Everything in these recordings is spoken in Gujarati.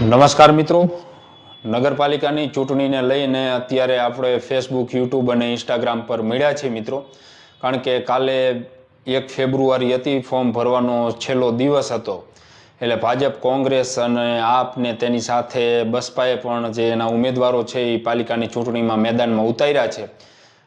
નમસ્કાર મિત્રો. નગરપાલિકાની ચૂંટણીને લઈને અત્યારે આપણે ફેસબુક યુટ્યુબ અને ઇન્સ્ટાગ્રામ પર મળ્યા છીએ મિત્રો. કારણ કે કાલે એક ફેબ્રુઆરી હતી ફોર્મ ભરવાનો છેલ્લો દિવસ હતો. એટલે ભાજપ, કોંગ્રેસ અને આપ ને તેની સાથે બસપાએ પણ જે એના ઉમેદવારો છે એ પાલિકાની ચૂંટણીમાં મેદાનમાં ઉતાર્યા છે.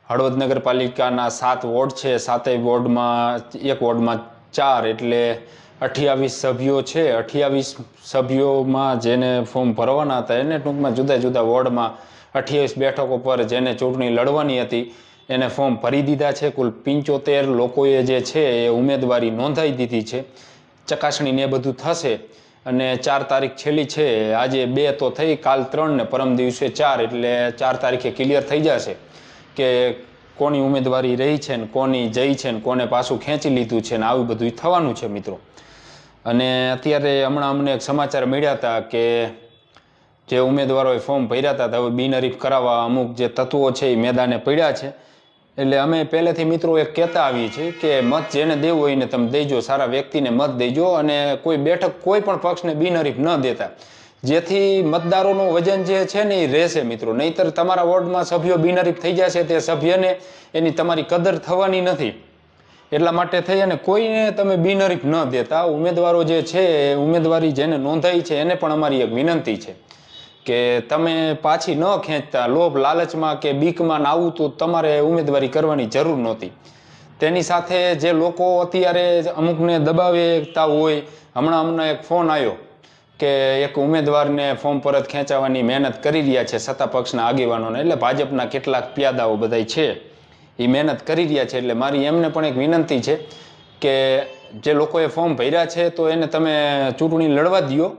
હળવદ નગરપાલિકાના સાત વોર્ડ છે. સાતેય વોર્ડમાં, એક વોર્ડમાં ચાર. એટલે અઠ્યાવીસ સભ્યો છે. અઠ્યાવીસ સભ્યોમાં જેને ફોર્મ ભરવાના હતા, એને ટૂંકમાં જુદા જુદા વોર્ડમાં અઠ્યાવીસ બેઠકો પર જેને ચૂંટણી લડવાની હતી, એને ફોર્મ ભરી દીધા છે. કુલ પંચોતેર લોકોએ જે છે એ ઉમેદવારી નોંધાઈ દીધી છે. ચકાસણી ને એ બધું થશે. અને ચાર તારીખ છેલ્લી છે. આજે બે તો થઈ, કાલ ત્રણ ને પરમ દિવસે ચાર, એટલે ચાર તારીખે ક્લિયર થઈ જશે કે કોની ઉમેદવારી રહી છે ને કોની જઈ છે ને કોને પાછું ખેંચી લીધું છે ને આવું બધું થવાનું છે મિત્રો. અને અત્યારે હમણાં અમને એક સમાચાર મળ્યા હતા કે જે ઉમેદવારોએ ફોર્મ ભર્યા હતા હવે બિનહરીફ કરાવવા અમુક જે તત્વો છે એ મેદાને પડ્યા છે. એટલે અમે પહેલેથી મિત્રો એક કહેતા આવીએ છીએ કે મત જેને દેવું હોય એને તમે દેજો, સારા વ્યક્તિને મત દેજો અને કોઈ બેઠક કોઈ પણ પક્ષને બિનહરીફ ન દેતા. જેથી મતદારોનું વજન જે છે ને એ રહેશે મિત્રો. નહીતર તમારા વોર્ડમાં સભ્યો બિનહરીફ થઈ જશે તે સભ્યને એની તમારી કદર થવાની નથી. એટલા માટે થઈ અને કોઈને તમે બિનહરીફ ન દેતા. ઉમેદવારો જે છે ઉમેદવારી જેને નોંધાઈ છે, એને પણ અમારી એક વિનંતી છે કે તમે પાછી ન ખેંચતા. લોભ, લાલચમાં કે બીકમાં નાવું તો તમારે ઉમેદવારી કરવાની જરૂર નહોતી. તેની સાથે જે લોકો અત્યારે અમુકને દબાવેતા હોય, હમણાં અમને એક ફોન આવ્યો કે એક ઉમેદવારને ફોર્મ પરત ખેંચાવવાની મહેનત કરી રહ્યા છે સત્તા પક્ષના આગેવાનોને. એટલે ભાજપના કેટલાક પ્યાદાઓ બધાય છે. એ મહેનત કરી રહ્યા છે એટલે મારી એમને પણ એક વિનંતી છે કે જે લોકોએ ફોર્મ ભર્યા છે તો એને તમે ચૂંટણી લડવા દ્યો.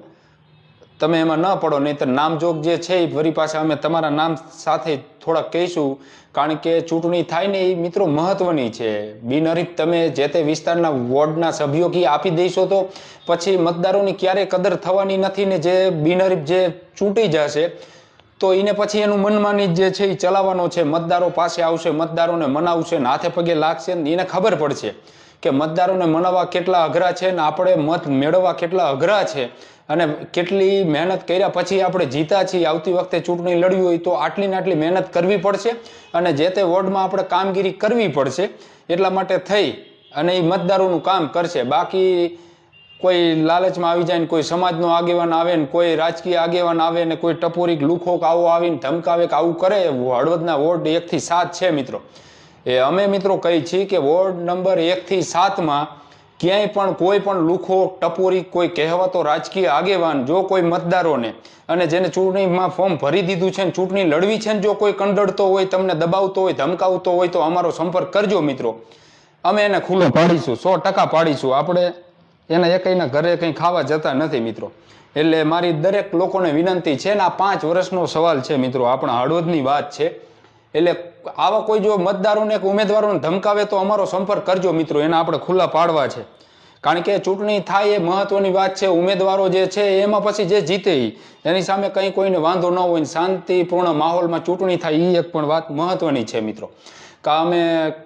તમે એમાં ન પડો, નહીંતર નામજોગ જે છે એ ફરી પાછા અમે તમારા નામ સાથે થોડાક કહીશું. કારણ કે ચૂંટણી થાય ને એ મિત્રો મહત્વની છે. બિનહરીફ તમે જે તે વિસ્તારના વોર્ડના સભ્યો કી આપી દેશો તો પછી મતદારોની ક્યારેય કદર થવાની નથી ને જે બિનહરીફ જે ચૂંટી જશે તો એને પછી એનું મનમાની જે છે એ ચલાવવાનો છે, મતદારો પાસે આવશે, મતદારોને મનાવશે ને હાથે પગે લાગશે ને એને ખબર પડશે કે મતદારોને મનાવવા કેટલા અઘરા છે ને આપણે મત મેળવવા કેટલા અઘરા છે. અને કેટલી મહેનત કર્યા પછી આપણે જીતા છીએ, આવતી વખતે ચૂંટણી લડવી હોય તો આટલી ને આટલી મહેનત કરવી પડશે અને જે તે વોર્ડમાં આપણે કામગીરી કરવી પડશે એટલા માટે થઈ અને એ મતદારોનું કામ કરશે. બાકી કોઈ લાલચમાં આવી જાય ને કોઈ સમાજનો આગેવાન આવે ને કોઈ રાજકીય આગેવાન આવે ને કોઈ ટપોરી લુખો કે આવો આવીને ધમકાવે કે આવું કરે હળવદના વોર્ડ એકથી સાત છે મિત્રો. એ અમે મિત્રો કહી છીએ કે વોર્ડ નંબર એકથી સાતમાં ક્યાંય પણ કોઈ પણ લુખો ટપોરી કોઈ કહેવાતો રાજકીય આગેવાન, જો કોઈ મતદારોને અને જેને ચૂંટણીમાં ફોર્મ ભરી દીધું છે ને ચૂંટણી લડવી છે ને જો કોઈ કંડળતો હોય, તમને દબાવતો હોય, ધમકાવતો હોય તો અમારો સંપર્ક કરજો મિત્રો. અમે એને ખુલ્લો પાડીશું, સો ટકા પાડીશું. આપણે એના એકઈના ઘરે કંઈ ખાવા જતા નથી મિત્રો. એટલે મારી દરેક લોકોને વિનંતી છે ને આ પાંચ વર્ષનો સવાલ છે મિત્રો, આપણા હળવદની વાત છે. એટલે આવા કોઈ જો મતદારોને કે ઉમેદવારોને ધમકાવે તો અમારો સંપર્ક કરજો મિત્રો, એના આપણે ખુલ્લા પાડવા છે. કારણ કે ચૂંટણી થાય એ મહત્વની વાત છે, ઉમેદવારો જે છે એમાં પછી જે જીતે એની સામે કંઈ કોઈને વાંધો ન હોય શાંતિપૂર્ણ માહોલમાં ચૂંટણી થાય એ એક પણ વાત મહત્વની છે મિત્રો. કા અમે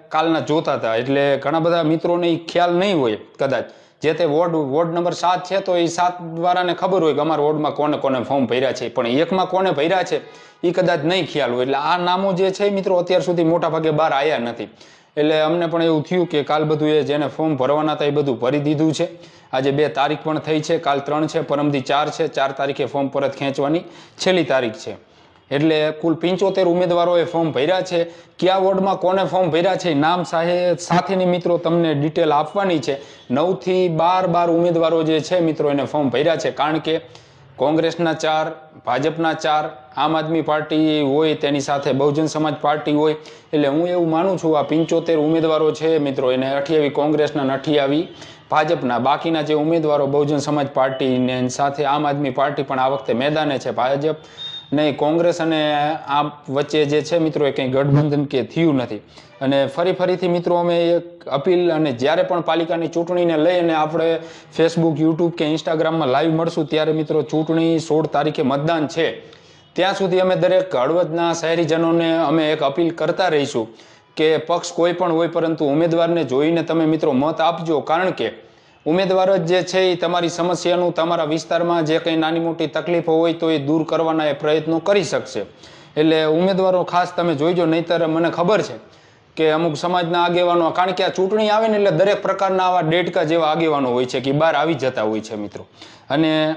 કાલના જોતા હતા, એટલે ઘણા બધા મિત્રોને એ ખ્યાલ નહીં હોય કદાચ. જે તે વોર્ડ વોર્ડ નંબર સાત છે, તો એ સાત દ્વારાને ખબર હોય કે અમારા વોર્ડમાં કોને કોને ફોર્મ ભર્યા છે. પણ એકમાં કોને ભર્યા છે એ કદાચ નહીં ખ્યાલ હોય. એટલે આ નામો જે છે, મિત્રો, અત્યાર સુધી મોટા ભાગે બહાર આવ્યા નથી. એટલે અમને પણ એવું થયું કે કાલ બધું એ જેને ફોર્મ ભરવાના હતા એ બધું ભરી દીધું છે. આજે બે તારીખ પણ થઈ છે, કાલ ત્રણ છે, પરમદી ચાર છે. ચાર તારીખે ફોર્મ પરત ખેંચવાની. છેલ્લી તારીખ છે. એટલે કુલ પંચોતેર ઉમેદવારોએ ફોર્મ ભર્યા છે. કયા વોર્ડમાં કોને ફોર્મ ભર્યા છે નામ સાથેની મિત્રો તમને ડિટેલ આપવાની છે. નવથી બાર બાર ઉમેદવારો જે છે મિત્રો એને ફોર્મ ભર્યા છે. કારણ કે કોંગ્રેસના ચાર, ભાજપના ચાર, આમ આદમી પાર્ટી હોય તેની સાથે બહુજન સમાજ પાર્ટી હોય. એટલે હું એવું માનું છું આ પંચોતેર ઉમેદવારો છે મિત્રો એને અઠ્યાવી કોંગ્રેસના અઠ્યાવી ભાજપના. બાકીના જે ઉમેદવારો બહુજન સમાજ પાર્ટીને સાથે આમ આદમી પાર્ટી પણ આ વખતે મેદાને છે. ભાજપ નહીં, કોંગ્રેસ અને આ વચ્ચે જે છે મિત્રો, એ કંઈ ગઠબંધન કે થયું નથી. અને ફરી ફરીથી મિત્રો, અમે એક અપીલ અને જ્યારે પણ પાલિકાની ચૂંટણીને લઈ અને આપણે ફેસબુક યુટ્યુબ કે ઇન્સ્ટાગ્રામમાં લાઈવ મળશું, ત્યારે મિત્રો, ચૂંટણી સોળ તારીખે મતદાન છે. ત્યાં સુધી અમે દરેક હળવદના શહેરીજનોને અમે એક અપીલ કરતા રહીશું કે પક્ષ કોઈ પણ હોય, પરંતુ ઉમેદવારને જોઈને તમે મિત્રો મત આપજો. કારણ કે ઉમેદવાર જ જે છે એ તમારી સમસ્યાનું તમારા વિસ્તારમાં જે કંઈ નાની મોટી તકલીફો હોય તો એ દૂર કરવાના એ પ્રયત્નો કરી શકશે. એટલે ઉમેદવારો ખાસ તમે જોઈજો, નહીંતર મને ખબર છે કે અમુક સમાજના આગેવાનો, કારણ કે આ ચૂંટણી આવે ને એટલે દરેક પ્રકારના આવા ડેટકા જેવા આગેવાનો હોય છે કે બહાર આવી જતા હોય છે મિત્રો. અને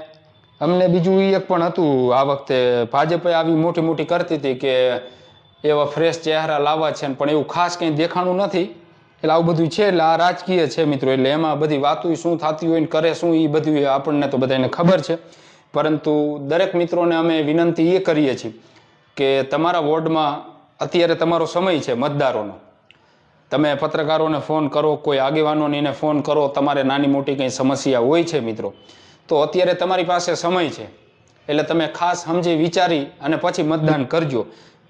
અમને બીજું એક પણ હતું, આ વખતે ભાજપે આવી મોટી મોટી કરતી હતી કે એવા ફ્રેશ ચહેરા લાવવા છે પણ એવું ખાસ કંઈ દેખાણું નથી. એટલે આવું બધું છે, એટલે આ રાજકીય છે મિત્રો, એટલે એમાં બધી વાતો શું થતી હોય ને કરે શું એ બધું આપણને તો બધાને ખબર છે. પરંતુ દરેક મિત્રોને અમે વિનંતી એ કરીએ છીએ કે તમારા વોર્ડમાં અત્યારે તમારો સમય છે મતદારોનો. તમે પત્રકારોને ફોન કરો, કોઈ આગેવાનોને એને ફોન કરો, તમારે નાની મોટી કંઈ સમસ્યા હોય છે મિત્રો, તો અત્યારે તમારી પાસે સમય છે. એટલે તમે ખાસ સમજી વિચારી અને પછી મતદાન કરજો.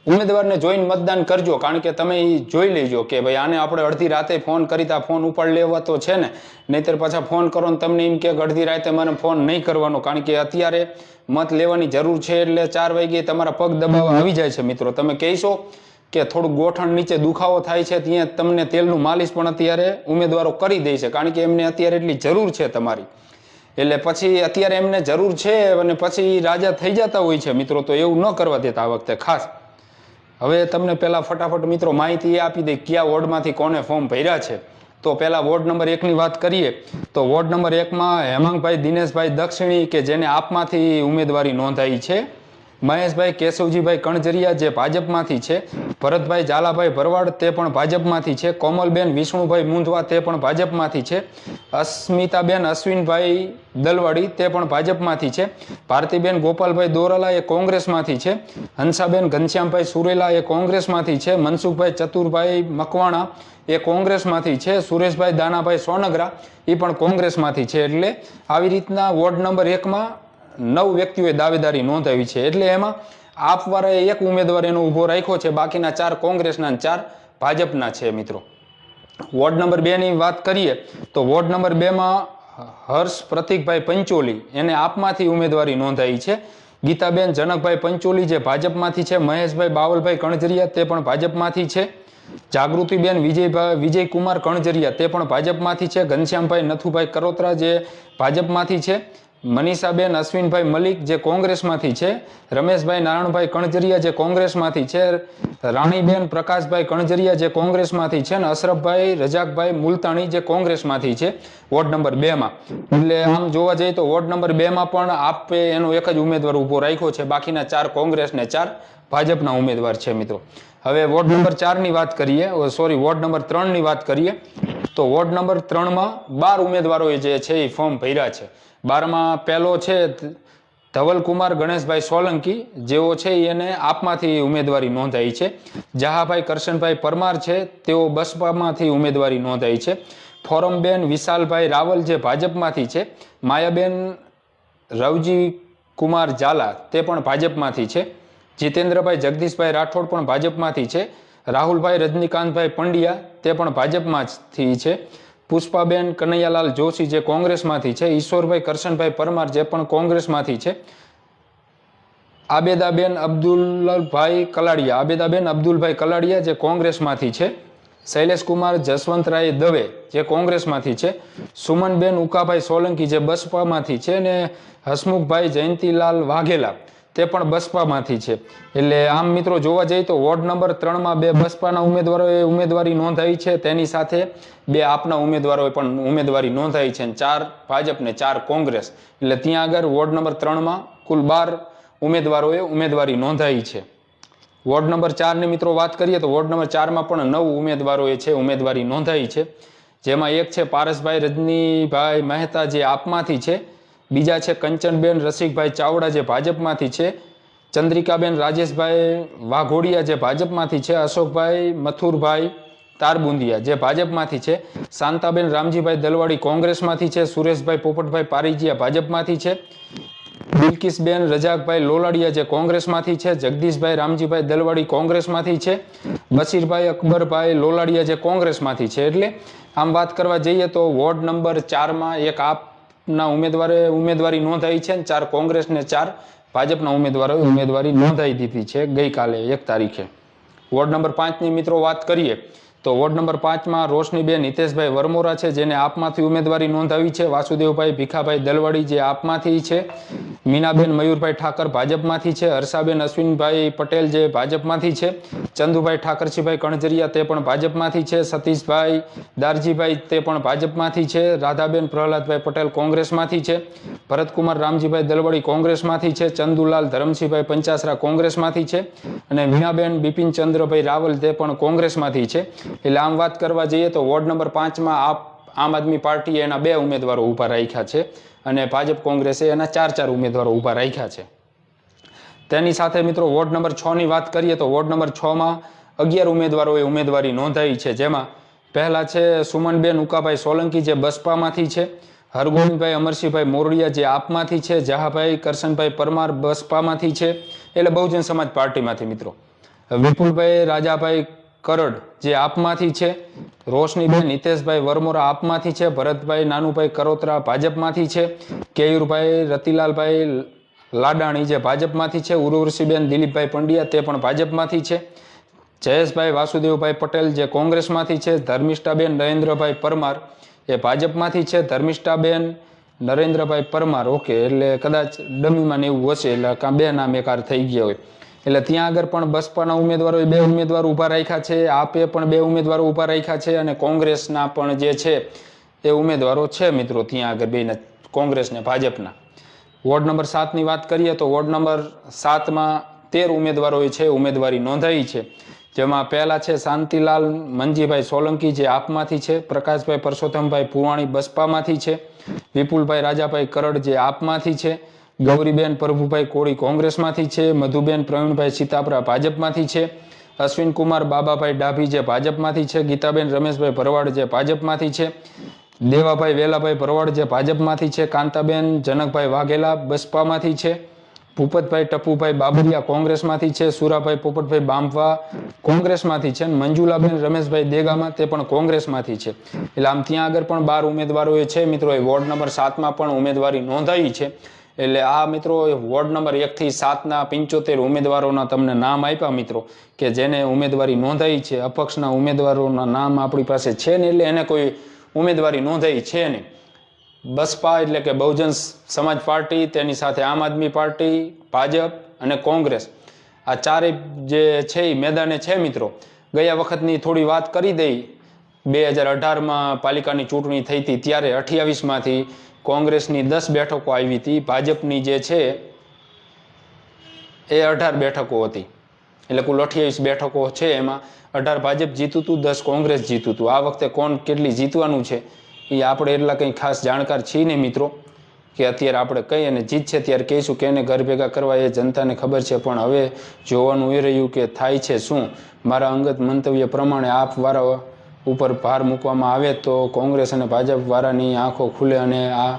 ઉમેદવારને જોઈને મતદાન કરજો, કારણ કે તમે એ જોઈ લેજો કે ભાઈ આને આપણે અડધી રાતે ફોન કરી તા ફોન ઉપાડ લેવા તો છે ને, નહીતર પાછા ફોન કરો ને તમને એમ કે અડધી રાતે મને ફોન નહીં કરવાનો, કારણ કે અત્યારે મત લેવાની જરૂર છે એટલે ચાર વાગે તમારા પગ દબાવવા આવી જાય છે મિત્રો. તમે કહેશો કે થોડું ગોઠણ નીચે દુખાવો થાય છે ત્યાં તમને તેલનું માલિશ પણ અત્યારે ઉમેદવારો કરી દે છે, કારણ કે એમને અત્યારે એટલી જરૂર છે તમારી. એટલે પછી અત્યારે એમને જરૂર છે અને પછી રાજા થઈ જતા હોય છે મિત્રો, તો એવું ન કરવા દેતા આ વખતે ખાસ. હવે તમને પહેલાં ફટાફટ મિત્રો માહિતી એ આપી દઈ કયા વોર્ડમાંથી કોને ફોર્મ ભર્યા છે. તો પહેલાં વોર્ડ નંબર એકની વાત કરીએ. તો વોર્ડ નંબર એકમાં હેમાંગભાઈ, દિનેશભાઈ દક્ષિણી કે જેને આપમાંથી ઉમેદવારી નોંધાઈ છે. મહેશભાઈ કેશવજીભાઈ કણજરિયા જે ભાજપમાંથી છે, ભરતભાઈ ઝાલાભાઈ ભરવાડ તે પણ ભાજપમાંથી છે, કોમલબેન વિષ્ણુભાઈ મુંધવા તે પણ ભાજપમાંથી છે, અસ્મિતાબેન અશ્વિનભાઈ દલવાડી તે પણ ભાજપમાંથી છે, ભારતીબેન ગોપાલભાઈ દોરાલા એ કોંગ્રેસમાંથી છે, હંસાબેન ઘનશ્યામભાઈ સુરેલા એ કોંગ્રેસમાંથી છે, મનસુખભાઈ ચતુરભાઈ મકવાણા એ કોંગ્રેસમાંથી છે, સુરેશભાઈ દાનાભાઈ સોનગરા એ પણ કોંગ્રેસમાંથી છે. એટલે આવી રીતના વોર્ડ નંબર એકમાં નવ વ્યક્તિઓએ દાવેદારી નોંધાવી છે. એટલે એમાં આપવાળાએ એક ઉમેદવાર એનો ઊભો રાખ્યો છે. બાકીના ચાર કોંગ્રેસના ચાર ભાજપના છે મિત્રો. વોર્ડ નંબર બેની વાત કરીએ તો વોર્ડ નંબર બેમાં હર્ષ પ્રતિકભાઈ પંચોલી એને આપમાંથી ઉમેદવારી નોંધાઈ છે. ગીતાબેન જનકભાઈ પંચોલી જે ભાજપમાંથી છે. મહેશભાઈ બાવલભાઈ કણજરિયા તે પણ ભાજપમાંથી છે. જાગૃતિબેન વિજયભાઈ વિજયકુમાર કણજરિયા તે પણ ભાજપમાંથી છે. ઘનશ્યામભાઈ નથુભાઈ કરોત્રા જે ભાજપમાંથી છે. મનીષાબેન, અશ્વિનભાઈ મલિક જે કોંગ્રેસમાંથી છે, રમેશભાઈ નારાયણભાઈ કણજરિયા જે કોંગ્રેસમાંથી છે, રાણીબેન પ્રકાશભાઈ કણજરિયા જે કોંગ્રેસમાંથી છે અને અશરફભાઈ, રજાકભાઈ મુલતાણી જે કોંગ્રેસમાંથી છે, વોર્ડ નંબર બેમાં એટલે આમ જોવા જઈએ તો વોર્ડ નંબર બેમાં પણ આપે એનો એક જ ઉમેદવાર ઊભો રાખ્યો છે. બાકીના ચાર કોંગ્રેસ ને ચાર ભાજપના ઉમેદવાર છે મિત્રો. હવે વોર્ડ નંબર ચારની વાત કરીએ સોરી વોર્ડ નંબર ત્રણની વાત કરીએ તો વોર્ડ નંબર ત્રણમાં બાર ઉમેદવારોએ જે છે એ ફોર્મ ભર્યા છે. બારમાં પહેલો છે ધવલકુમાર ગણેશભાઈ સોલંકી જેઓ છે એને આપમાંથી ઉમેદવારી નોંધાઈ છે. જહાભાઈ કરશનભાઈ પરમાર છે તેઓ બસપામાંથી ઉમેદવારી નોંધાઈ છે. ફોરમબેન વિશાલભાઈ રાવલ જે ભાજપમાંથી છે. માયાબેન રવજી કુમાર ઝાલા તે પણ ભાજપમાંથી છે. જીતેન્દ્રભાઈ જગદીશભાઈ રાઠોડ પણ ભાજપમાંથી છે. રાહુલભાઈ રજનીકાંતભાઈ પંડ્યા તે પણ ભાજપમાંથી છે. પુષ્પાબેન કનૈયાલાલ જોશી જે કોંગ્રેસમાંથી છે. ઈશ્વરભાઈ કરશનભાઈ પરમાર જે પણ કોંગ્રેસમાંથી છે. આબેદાબેન અબ્દુલભાઈ કલાડિયા. આબેદાબેન અબ્દુલભાઈ કલાડિયા જે કોંગ્રેસમાંથી છે. શૈલેષકુમાર જસવંતરાય દવે જે કોંગ્રેસમાંથી છે. સુમનબેન ઉકાભાઈ સોલંકી જે બસપામાંથી છે. ને હસમુખભાઈ જયંતિલાલ વાઘેલા. તે પણ બસપામાંથી છે. એટલે આમ મિત્રો જોવા જઈએ તો વોર્ડ નંબર ત્રણમાં બે બસપાના ઉમેદવારોએ ઉમેદવારી નોંધાવી છે. તેની સાથે બે આપના ઉમેદવારોએ પણ ઉમેદવારી નોંધાવી છે ચાર ભાજપ ને ચાર કોંગ્રેસ. એટલે ત્યાં આગળ વોર્ડ નંબર ત્રણમાં કુલ બાર ઉમેદવારોએ ઉમેદવારી નોંધાવી છે. વોર્ડ નંબર ચારની મિત્રો વાત કરીએ તો વોર્ડ નંબર ચારમાં પણ નવ ઉમેદવારોએ છે ઉમેદવારી નોંધાવી છે. જેમાં એક છે પારસભાઈ રજનીભાઈ મહેતા જે આપમાંથી છે. બીજા છે કંચનબેન, રસિકભાઈ ચાવડા જે ભાજપમાંથી છે, ચંદ્રિકાબેન, રાજેશભાઈ વાઘોડિયા જે ભાજપમાંથી છે, અશોકભાઈ મથુરભાઈ તારબુંદિયા જે ભાજપમાંથી છે, શાંતાબેન, રામજીભાઈ દલવાડી કોંગ્રેસમાંથી છે, સુરેશભાઈ પોપટભાઈ પારીજીયા ભાજપમાંથી છે, બિલકિસબેન, રજાકભાઈ લોલાડિયા જે કોંગ્રેસમાંથી છે, જગદીશભાઈ, રામજીભાઈ દલવાડી કોંગ્રેસમાંથી છે બશીરભાઈ અકબરભાઈ લોલાડિયા જે કોંગ્રેસમાંથી છે. એટલે આમ વાત કરવા જઈએ તો વોર્ડ નંબર ચારમાં એક આપના ઉમેદવારે ઉમેદવારી નોંધાઈ છે અને ચાર કોંગ્રેસને ચાર, ભાજપના ઉમેદવારોએ ઉમેદવારી નોંધાઈ દીધી છે ગઈકાલે એક તારીખે. વોર્ડ નંબર પાંચની મિત્રો વાત કરીએ. તો વોર્ડ નંબર પાંચમાં રોશનીબેન હિતેશભાઈ વરમોરા છે, જેને આપમાંથી ઉમેદવારી નોંધાવી છે. વાસુદેવભાઈ ભીખાભાઈ દલવાડી જે આપમાંથી છે. મીનાબેન મયુરભાઈ ઠાકર ભાજપમાંથી છે. હર્ષાબેન અશ્વિનભાઈ પટેલ જે ભાજપમાંથી છે. ચંદુભાઈ ઠાકરસિંહભાઈ કણજરિયા તે પણ ભાજપમાંથી છે. સતીશભાઈ દારજીભાઈ તે પણ ભાજપમાંથી છે. રાધાબેન પ્રહલાદભાઈ પટેલ કોંગ્રેસમાંથી છે. ભરતકુમાર રામજીભાઈ દલવાડી કોંગ્રેસમાંથી છે. ચંદુલાલ ધરમસિંહભાઈ પંચાસરા કોંગ્રેસમાંથી છે. અને મીણાબેન બિપિન ચંદ્રભાઈ રાવલ તે પણ કોંગ્રેસમાંથી છે. એટલે આમ વાત કરવા જઈએ તો વોર્ડ નંબર પાંચમાં આપ આમ આદમી પાર્ટીએ એના બે ઉમેદવારો ઊભા રાખ્યા છે અને ભાજપ કોંગ્રેસે એના ચાર ચાર ઉમેદવારો ઊભા રાખ્યા છે. તેની સાથે મિત્રો વોર્ડ નંબર છ ની વાત કરીએ તો વોર્ડ નંબર છમાં અગિયાર ઉમેદવારોએ ઉમેદવારી નોંધાવી છે, જેમાં પહેલા છે સુમનબેન, ઉકાભાઈ સોલંકી જે બસપામાંથી છે, હરગોવિંદભાઈ, અમરસિંહભાઈ મોરડિયા જે આપમાંથી છે, જહાભાઈ, કરશનભાઈ પરમાર બસપામાંથી છે, એટલે બહુજન સમાજ પાર્ટીમાંથી મિત્રો. વિપુલભાઈ, રાજાભાઈ કરડ જે આપમાંથી છે. રોશનીબેન નિતેશભાઈ વરમોરા આપમાંથી છે. ભરતભાઈ નાનુભાઈ કરોત્રા ભાજપમાંથી છે. કેયુરભાઈ, રતિલાલભાઈ લાડાણી જે ભાજપમાંથી છે. ઉર્વશીબેન દિલીપભાઈ પંડ્યા તે પણ ભાજપમાંથી છે. જયેશભાઈ વાસુદેવભાઈ પટેલ જે કોંગ્રેસમાંથી છે. ધર્મિષ્ઠાબેન નરેન્દ્રભાઈ પરમાર એ ભાજપમાંથી છે. ધર્મિષ્ઠાબેન નરેન્દ્રભાઈ પરમાર, ઓકે, એટલે કદાચ ડમીમાં ને એવું હશે, એટલે કાં બે નામ એકાર થઈ ગયા હોય. એટલે ત્યાં આગળ પણ બસપાના ઉમેદવારોએ બે ઉમેદવાર ઊભા રાખ્યા છે, આપે પણ બે ઉમેદવારો ઊભા રાખ્યા છે અને કોંગ્રેસના પણ જે છે એ ઉમેદવારો છે મિત્રો ત્યાં આગળ બેને કોંગ્રેસ ને ભાજપના. વોર્ડ નંબર સાતની વાત કરીએ તો વોર્ડ નંબર સાતમાં તેર ઉમેદવારોએ છે, ઉમેદવારી નોંધાઈ છે. જેમાં પહેલા છે શાંતિલાલ મનજીભાઈ સોલંકી જે આપમાંથી છે, પ્રકાશભાઈ પરસોત્તમભાઈ પુવાણી બસપામાંથી છે, વિપુલભાઈ રાજાભાઈ કરડ જે આપમાંથી છે ગૌરીબેન પ્રભુભાઈ કોળી કોંગ્રેસમાંથી છે, મધુબેન પ્રવીણભાઈ સીતાપરા ભાજપમાંથી છે અશ્વિન કુમાર બાબાભાઈ ડાભી જે ભાજપમાંથી છે, ગીતાબેન રમેશભાઈ ભરવાડ જે ભાજપમાંથી છે, દેવાભાઈ વેલાભાઈ ભરવાડ જે ભાજપમાંથી છે, કાંતાબેન, જનકભાઈ વાઘેલા બસપામાંથી છે, ભૂપતભાઈ ટપુભાઈ બાબરિયા કોંગ્રેસમાંથી છે, સુરાભાઈ પોપટભાઈ બામવા કોંગ્રેસમાંથી છે મંજુલાબેન રમેશભાઈ દેગામાં તે પણ કોંગ્રેસમાંથી છે. એટલે આમ ત્યાં આગળ પણ બાર ઉમેદવારોએ છે, મિત્રો વોર્ડ નંબર સાતમાં પણ ઉમેદવારી નોંધાવી છે. એટલે આ મિત્રો વોર્ડ નંબર એકથી સાતના પંચોતેર ઉમેદવારોના તમને નામ આપ્યા મિત્રો, કે જેને ઉમેદવારી નોંધાઈ છે, અપક્ષના ઉમેદવારોના નામ આપણી પાસે છે ને એટલે એને કોઈ ઉમેદવારી નોંધાઈ છે નહીં. બસપા એટલે કે બહુજન સમાજ પાર્ટી, તેની સાથે આમ આદમી પાર્ટી, ભાજપ અને કોંગ્રેસ. આ ચારે જે છે એ મેદાને છે મિત્રો. ગયા વખતની થોડી વાત કરી દઈ. બે હજાર અઢારમાં પાલિકાની ચૂંટણી થઈ હતી, ત્યારે અઠ્યાવીસમાંથી કોંગ્રેસની દસ બેઠકો આવી હતી. ભાજપની જે છે એ અઢાર બેઠકો હતી. એટલે કુલ અઠ્યાવીસ બેઠકો છે એમાં. અઢાર ભાજપ જીતું હતું દસ કોંગ્રેસ જીતું હતું આ વખતે કોણ કેટલી જીતવાનું છે એ આપણે એટલા કંઈ ખાસ જાણકાર છીએ નહીં મિત્રો કે અત્યારે આપણે કહીએ અને જીત છે ત્યારે કહીશું કે એને ઘર ભેગા કરવા એ જનતાને ખબર છે. પણ હવે જોવાનું એ રહ્યું કે થાય છે શું? મારા અંગત મંતવ્ય પ્રમાણે આપ વાળા ઉપર ભાર મૂકવામાં આવે તો કોંગ્રેસ અને ભાજપવાળાની આંખો ખુલે અને આ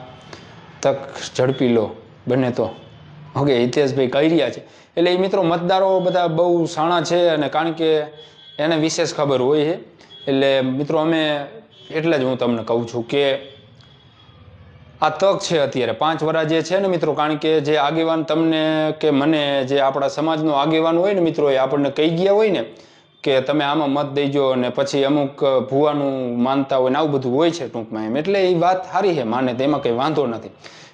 તક ઝડપી લો, બને તો. ઓકે, હિતેશભાઈ કહી રહ્યા છે. એટલે એ મિત્રો મતદારો બધા બહુ સાણા છે અને કારણ કે એને વિશેષ ખબર હોય છે. એટલે મિત્રો અમે એટલે જ હું તમને કહું છું કે આ તક છે અત્યારે. પાંચ વરા જે છે ને મિત્રો, કારણ કે જે આગેવાન તમને કે મને, જે આપણા સમાજનો આગેવાન હોય ને મિત્રો, એ આપણને કહી ગયા હોય ને કે તમે આમાં મત દઈજો અને પછી અમુક ભૂવાનું માનતા હોય ને આવું બધું હોય છે ટૂંકમાં એમ. એટલે એ વાત સારી છે, માને તેમાં કંઈ વાંધો નથી.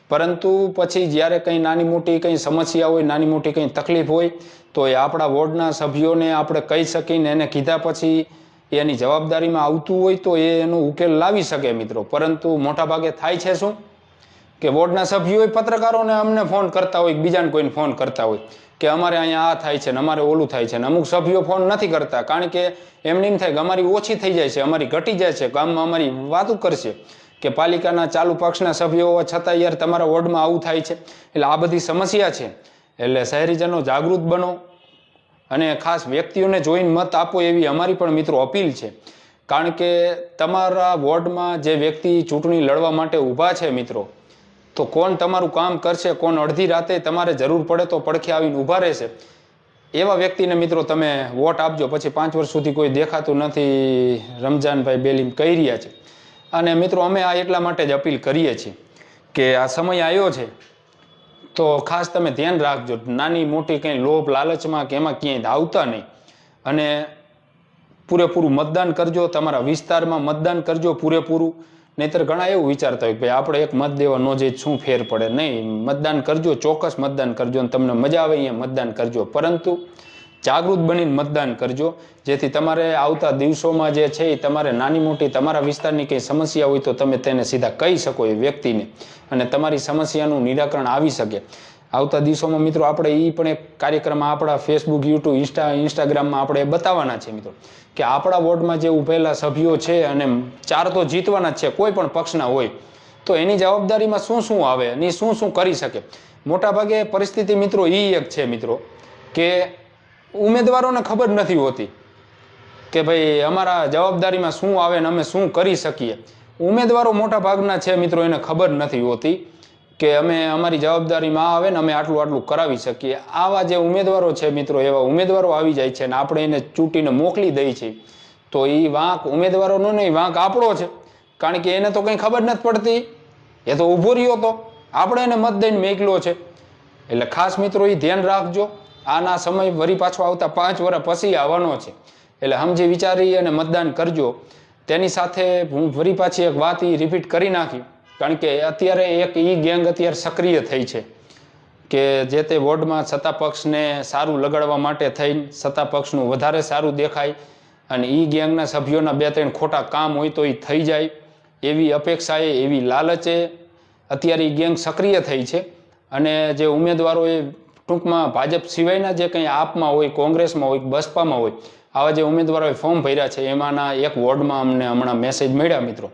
પરંતુ પછી જ્યારે કંઈ નાની મોટી કંઈ સમસ્યા હોય, નાની મોટી કંઈ તકલીફ હોય, તો એ આપણા વોર્ડના સભ્યોને આપણે કહી શકીને એને કીધા પછી એની જવાબદારીમાં આવતું હોય તો એ એનો ઉકેલ લાવી શકે મિત્રો. પરંતુ મોટા ભાગે થાય છે શું? કે વોર્ડના સભ્યોએ પત્રકારોને અમને ફોન કરતા હોય બીજાને કોઈને ફોન કરતા હોય, કે અમારે અહીંયા આ થાય છે ને અમારે ઓલું થાય છે ને અમુક સભ્યો ફોન નથી કરતા, કારણ કે એમને એમ થાય કે અમારી ઓછી થઈ જાય છે, અમારી ઘટી જાય છે ગામમાં અમારી વાતું કરશે. કે પાલિકાના ચાલુ પક્ષના સભ્યો હોવા છતાં યાર તમારા વોર્ડમાં આવું થાય છે. એટલે આ બધી સમસ્યા છે. એટલે શહેરીજનો જાગૃત બનો અને ખાસ વ્યક્તિઓને જોઈને મત આપો એવી અમારી પણ મિત્રો અપીલ છે. કારણ કે તમારા વોર્ડમાં જે વ્યક્તિ ચૂંટણી લડવા માટે ઊભા છે મિત્રો તો કોણ તમારું કામ કરશે, કોણ અડધી રાતે તમારે જરૂર પડે તો પડખે આવીને ઊભા રહેશે. એવા વ્યક્તિને મિત્રો તમે વોટ આપજો. પછી પાંચ વર્ષ સુધી કોઈ દેખાતું નથી રમજાનભાઈ બેલીમ કહી રહ્યા છે. અને મિત્રો અમે આ એટલા માટે જ અપીલ કરીએ છીએ કે આ સમય આવ્યો છે, તો ખાસ તમે ધ્યાન રાખજો. નાની મોટી કંઈ લોભ લાલચમાં કે એમાં ક્યાંય આવતા નહીં. અને પૂરેપૂરું મતદાન કરજો, તમારા વિસ્તારમાં મતદાન કરજો પૂરેપૂરું. નહીતર ઘણા એવું વિચારતા હોય કે આપણે એક મત દેવા ન જઈ શું ફેર પડે. નહીં, મતદાન કરજો, ચોક્કસ મતદાન કરજો અને તમને મજા આવે અહીંયા મતદાન કરજો. પરંતુ જાગૃત બનીને મતદાન કરજો. જેથી તમારે આવતા દિવસોમાં જે છે એ તમારે નાની મોટી તમારા વિસ્તારની કંઈ સમસ્યા હોય તો તમે તેને સીધા કહી શકો એ વ્યક્તિને. અને તમારી સમસ્યાનું નિરાકરણ આવી શકે. આવતા દિવસોમાં મિત્રો આપણે એ પણ એક કાર્યક્રમ આપણા ફેસબુક યુટ્યુબ ઇન્સ્ટા ઇન્સ્ટાગ્રામમાં આપણે બતાવવાના છે મિત્રો. કે આપણા વોર્ડમાં જે ઉભેલા સભ્યો છે અને ચાર તો જીતવાના છે, કોઈ પણ પક્ષના હોય, તો એની જવાબદારીમાં શું શું આવે અને શું શું કરી શકે? મોટાભાગે પરિસ્થિતિ મિત્રો એ એક છે મિત્રો, કે ઉમેદવારોને ખબર નથી હોતી કે ભાઈ અમારા જવાબદારીમાં શું આવે ને અમે શું કરી શકીએ. ઉમેદવારો મોટા ભાગના છે મિત્રો એને ખબર નથી હોતી. કે અમે અમારી જવાબદારીમાં આવે ને અમે આટલું આટલું કરાવી શકીએ. આવા જે ઉમેદવારો છે મિત્રો, એવા ઉમેદવારો આવી જાય છે ને આપણે એને ચૂંટીને મોકલી દઈએ છીએ. તો એ વાંક ઉમેદવારોનો નહીં વાંક આપણો છે. કારણ કે એને તો કંઈ ખબર નથી પડતી. એ તો ઊભો રહ્યો તો. આપણે એને મત દઈને મેકલો છે. એટલે ખાસ મિત્રો એ ધ્યાન રાખજો. આના સમય વરી પાછો આવતા પાંચ વર્ષ પછી આવવાનો છે. એટલે સમજી વિચારી અને મતદાન કરજો. તેની સાથે હું ફરી પાછી એક વાત એ રિપીટ કરી નાખી. કારણ કે અત્યારે એક ઈ ગેંગ અત્યારે સક્રિય થઈ છે કે જે તે વોર્ડમાં સત્તા પક્ષને સારું લગાડવા માટે થઈને સત્તા પક્ષનું વધારે સારું દેખાય અને ઈ ગેંગના સભ્યોના બે ત્રણ ખોટા કામ હોય તો એ થઈ જાય. એવી અપેક્ષાએ, એવી લાલચે અત્યારે ઈ ગેંગ સક્રિય થઈ છે અને જે ઉમેદવારો એ ટૂંકમાં ભાજપ સિવાયના જે કંઈ આપમાં હોય, કોંગ્રેસમાં હોય બસપામાં હોય, આવા જે ઉમેદવારોએ ફોર્મ ભર્યા છે, એમાંના એક વોર્ડમાં અમને હમણાં મેસેજ મળ્યા મિત્રો.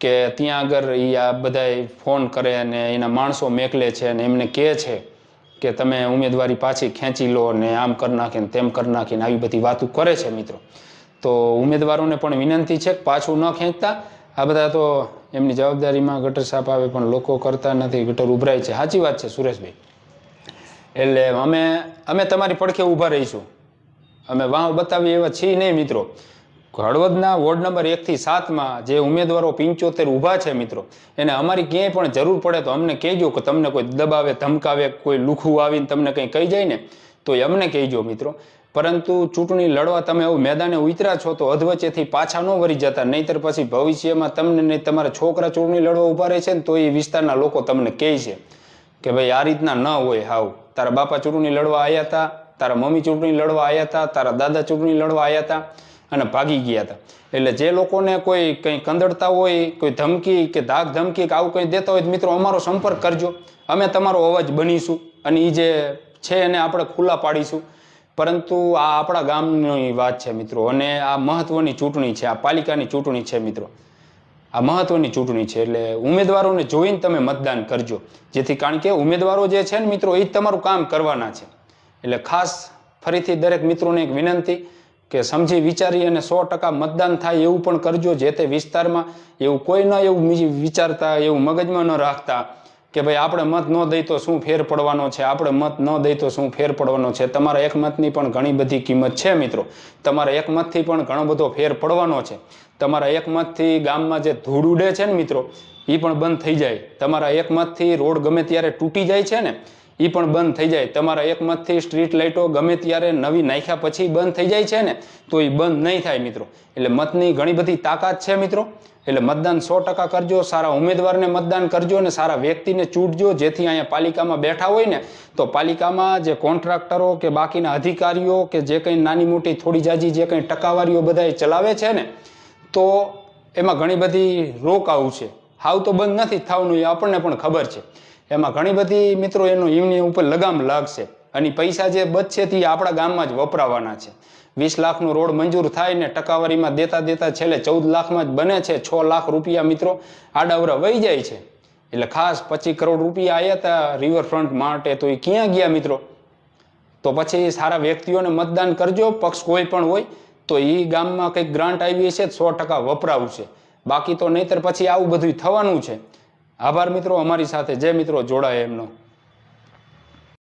કે ત્યાં આગળ એ આ બધાય ફોન કરે અને એના માણસો મેકલે છે અને એમને કહે છે કે તમે ઉમેદવારી પાછી ખેંચી લો ને આમ કરી નાખીને તેમ કરી નાખીને આવી બધી વાતો કરે છે મિત્રો. તો ઉમેદવારોને પણ વિનંતી છે કે પાછું ન ખેંચતા. આ બધા તો એમની જવાબદારીમાં ગટર સાફ આવે પણ લોકો કરતા નથી, ગટર ઉભરાય છે. સાચી વાત છે સુરેશભાઈ. એટલે અમે અમે તમારી પડખે ઊભા રહીશું. અમે વાહ બતાવીએ એવા છીએ નહીં મિત્રો. હળવદના વોર્ડ નંબર એકથી સાતમાં જે ઉમેદવારો પિંચોતેર ઊભા છે મિત્રો, એને અમારી ક્યાંય પણ જરૂર પડે તો અમને કહેજો કે તમને કોઈ દબાવે, ધમકાવે, કોઈ લુખું આવીને તમને કંઈ કહી જાય ને, તો એ અમને કહેજો મિત્રો. પરંતુ ચૂંટણી લડવા તમે એવું મેદાને ઉતર્યા છો તો અધવચ્ચેથી પાછા ન વળી જતા, નહીતર પછી ભવિષ્યમાં તમને નહીં તમારા છોકરા ચૂંટણી લડવા ઊભા રહે છે ને, તો એ વિસ્તારના લોકો તમને કહે છે કે ભાઈ આ રીતના ન હોય હાવ. તારા બાપા ચૂંટણી લડવા આવ્યા હતા તારા મમ્મી ચૂંટણી લડવા આવ્યા હતા તારા દાદા ચૂંટણી લડવા આવ્યા હતા અને ભાગી ગયા હતા. એટલે જે લોકોને કોઈ કંઈ કંદડતા હોય, કોઈ ધમકી કે ધાક ધમકી કે આવું કંઈ દેતા હોય મિત્રો અમારો સંપર્ક કરજો. અમે તમારો અવાજ બનીશું અને એ જે છે એને આપણે ખુલ્લા પાડીશું. પરંતુ આ આપણા ગામની વાત છે મિત્રો અને આ મહત્વની ચૂંટણી છે, આ પાલિકાની ચૂંટણી છે મિત્રો. આ મહત્વની ચૂંટણી છે એટલે ઉમેદવારોને જોઈને તમે મતદાન કરજો. જેથી કારણ કે ઉમેદવારો જે છે ને મિત્રો એ જ તમારું કામ કરવાના છે. એટલે ખાસ ફરીથી દરેક મિત્રોને એક વિનંતી કે સમજી વિચારી અને સો ટકા મતદાન થાય એવું પણ કરજો જે તે વિસ્તારમાં એવું કોઈ ન એવું વિચારતા, એવું મગજમાં ન રાખતા કે ભાઈ આપણે મત ન દઈ તો શું ફેર પડવાનો છે, આપણે મત ન દઈ તો શું ફેર પડવાનો છે. તમારા એક મતની પણ ઘણી બધી કિંમત છે મિત્રો. તમારા એક મતથી પણ ઘણો બધો ફેર પડવાનો છે. તમારા એક મતથી ગામમાં જે ધૂળ ઉડે છે ને મિત્રો એ પણ બંધ થઈ જાય. તમારા એક મતથી રોડ ગમે ત્યારે તૂટી જાય છે ને એ પણ બંધ થઈ જાય. તમારા એક મતથી સ્ટ્રીટ લાઇટો ગમે ત્યારે નવી નાખ્યા પછી બંધ થઈ જાય છે ને, તો એ બંધ નહીં થાય મિત્રો. એટલે મતની ઘણી બધી તાકાત છે મિત્રો. એટલે મતદાન સો ટકા કરજો, સારા ઉમેદવારને મતદાન કરજો અને સારા વ્યક્તિને ચૂંટજો, જેથી અહીંયા પાલિકામાં બેઠા હોય ને, તો પાલિકામાં જે કોન્ટ્રાક્ટરો કે બાકીના અધિકારીઓ કે જે કંઈ નાની મોટી થોડી જાજી જે કંઈ ટકાવારીઓ બધાએ ચલાવે છે ને, તો એમાં ઘણી બધી રોક છે. હાવ તો બંધ નથી થવાનું, એ આપણને પણ ખબર છે. એમાં ઘણી બધી મિત્રો એનું એમની ઉપર લગામ લાગશે. અને પૈસા જે બચશે તે આપણા ગામમાં જ વપરાવાના છે. વીસ લાખનો રોડ મંજૂર થાય ને ટકાવારીમાં દેતા દેતા છેલ્લે ચૌદ લાખમાં જ બને છે. છ લાખ રૂપિયા મિત્રો આડાવરા વહી જાય છે. એટલે ખાસ પચીસ કરોડ રૂપિયા આવ્યા હતા રિવરફ્રન્ટ માટે તો એ ક્યાં ગયા મિત્રો? તો પછી સારા વ્યક્તિઓને મતદાન કરજો. પક્ષ કોઈ પણ હોય તો એ ગામમાં કંઈક ગ્રાન્ટ આવી છે સો ટકા વપરાવશે. બાકી તો નહીતર પછી આવું બધું થવાનું છે. આભાર મિત્રો અમારી સાથે. જે મિત્રો જોડાય એમનો.